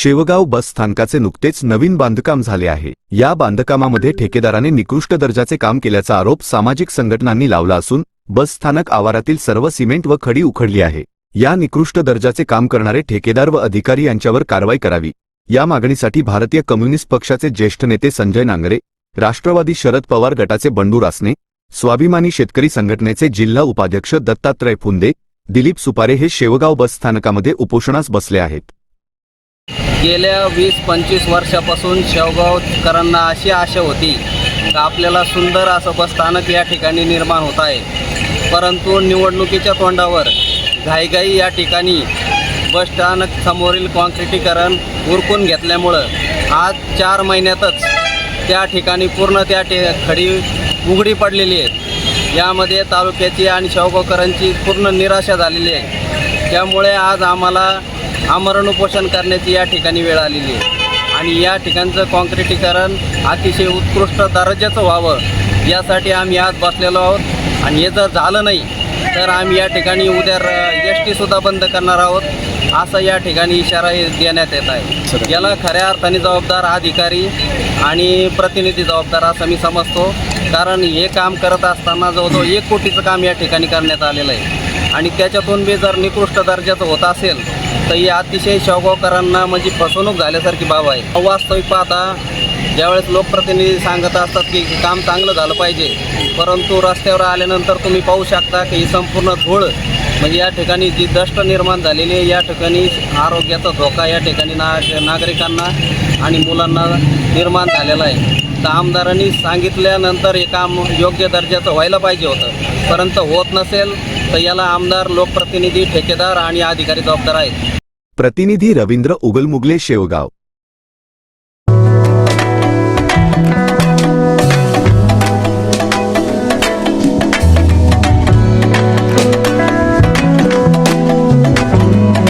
शेवगाव बस स्थानकाचे नुकतेच नवीन बांधकाम झाले आहे. या बांधकामामध्ये ठेकेदाराने निकृष्ट दर्जाचे काम केल्याचा आरोप सामाजिक संघटनांनी लावला असून बस स्थानक आवारातील सर्व सिमेंट व खडी उखडली आहे. या निकृष्ट दर्जाचे काम करणारे ठेकेदार व अधिकारी यांच्यावर कारवाई करावी. या मागणीसाठी भारतीय कम्युनिस्ट पक्षाचे ज्येष्ठ नेते संजय नांगरे राष्ट्रवादी शरद पवार गटाचे बंडू रासने स्वाभिमानी शेतकरी संघटनेचे जिल्हा उपाध्यक्ष दत्तात्रय फुंदे दिलीप सुपारे हे शेवगाव बस स्थानकामध्ये उपोषणास बसले आहेत. गेल्या वीस पंचवीस वर्षापासून शेवगावकरांना अशी आशा होती का आपल्याला सुंदर असं बसस्थानक या ठिकाणी निर्माण होत आहे. परंतु निवडणुकीच्या तोंडावर घाईघाई या ठिकाणी बसस्थानक समोरील कॉन्क्रिटीकरण उरकून घेतल्यामुळं आज चार महिन्यातच त्या ठिकाणी पूर्ण त्या ठे खडी उघडी पडलेली आहे यामध्ये तालुक्याची आणि शेवगावकरांची पूर्ण निराशा झालेली आहे. त्यामुळे आज आम्हाला आमरण उपोषण करण्याची या ठिकाणी वेळ आलेली आहे. आणि या ठिकाणचं कॉन्क्रिटीकरण अतिशय उत्कृष्ट दर्जाचं व्हावं यासाठी आम्ही आज बसलेलो आहोत. आणि हे जर झालं नाही तर आम्ही या ठिकाणी उद्या एस टीसुद्धा बंद करणार आहोत असं या ठिकाणी इशारा देण्यात येत आहे. याला खऱ्या अर्थाने जबाबदार अधिकारी आणि प्रतिनिधी जबाबदार असं मी समजतो. कारण हे काम करत असताना जवळजवळ एक कोटीचं काम या ठिकाणी करण्यात आलेलं आहे. आणि त्याच्यातून बी जर निकृष्ट दर्जाचं होत असेल तर ही अतिशय शेवगावकरांना म्हणजे फसवणूक झाल्यासारखी बाब आहे. वास्तविक पाहता ज्यावेळेस लोकप्रतिनिधी सांगत असतात की काम चांगलं झालं पाहिजे परंतु रस्त्यावर आल्यानंतर तुम्ही पाहू शकता की ही संपूर्ण धूळ म्हणजे या ठिकाणी जी दष्ट निर्माण झालेली आहे या ठिकाणी आरोग्याचा धोका या ठिकाणी ना नागरिकांना आणि मुलांना निर्माण झालेला आहे. तर आमदारांनी सांगितल्यानंतर हे काम योग्य दर्जाचं व्हायला पाहिजे होतं. परंतु होत नसेल तर याला आमदार लोकप्रतिनिधी ठेकेदार आणि अधिकारी जबाबदार आहेत. प्रतिनिधी रवींद्र उगलमुगले शेवगाव.